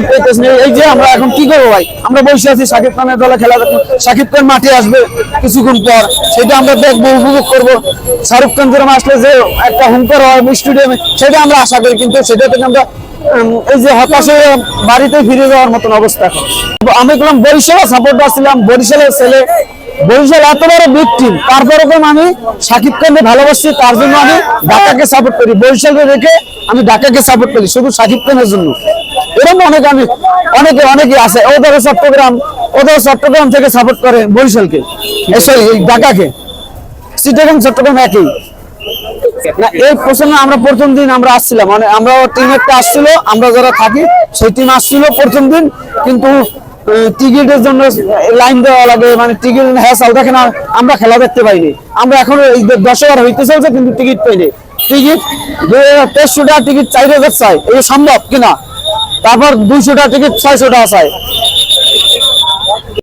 Ticket পেতেছি না। এই যে আমরা এখন কি করব ভাই? আমরা বসে আছি সাকিব খানের দলে খেলা সাকিব খান মাঠে আসবে কিছুক্ষণ পর। সেটা আমরা দেখব, উপভোগ করব। শাহরুখ খান যেরকম আসলে যে একটা হুঙ্কার হয় স্টেডিয়ামে সেটা আমরা আশা করি, কিন্তু সেটা থেকে আমরা এই যে হতাশ হয়ে বাড়িতে ফিরে যাওয়ার মতন অবস্থা এখন। আমি বললাম বরিশালে সাপোর্ট ছিলাম বরিশালের ছেলে বরিশাল এত বড় বিগ টিম তারপরে আমি সাকিব খানকে ভালোবাসি, তার জন্য আমি ঢাকাকে সাপোর্ট করি। বরিশালকে রেখে আমি ঢাকাকে সাপোর্ট করি, শুধু সাকিব খানের জন্য। এরকম অনেক আমি, অনেকে অনেকে আছে। ওদের চট্টগ্রাম ওদের চট্টগ্রাম থেকে সাপোর্ট করে বরিশালকে সরি ঢাকাকে। চিটাগাং চট্টগ্রাম একই। না, এই প্রসঙ্গে আমরা প্রথম দিন আমরা আসছিলাম মানে আমরা টিম একটা আসছিল, আমরা যারা থাকি, সেই টিম আসছিল প্রথম দিন, কিন্তু টিকিটের জন্য লাইন দেওয়া লাগে মানে টিকিট হ্যাঁ দেখে না আমরা খেলা দেখতে পাইনি। আমরা এখন এই দশ হাজার হইতে চলছে, কিন্তু টিকিট পাইনি। টিকিট তেইশশো টাকা টিকিট হাজার চাই এটা সম্ভব কিনা? তারপর দুইশো টাকা টিকিট ছয়শো টাকা চাই।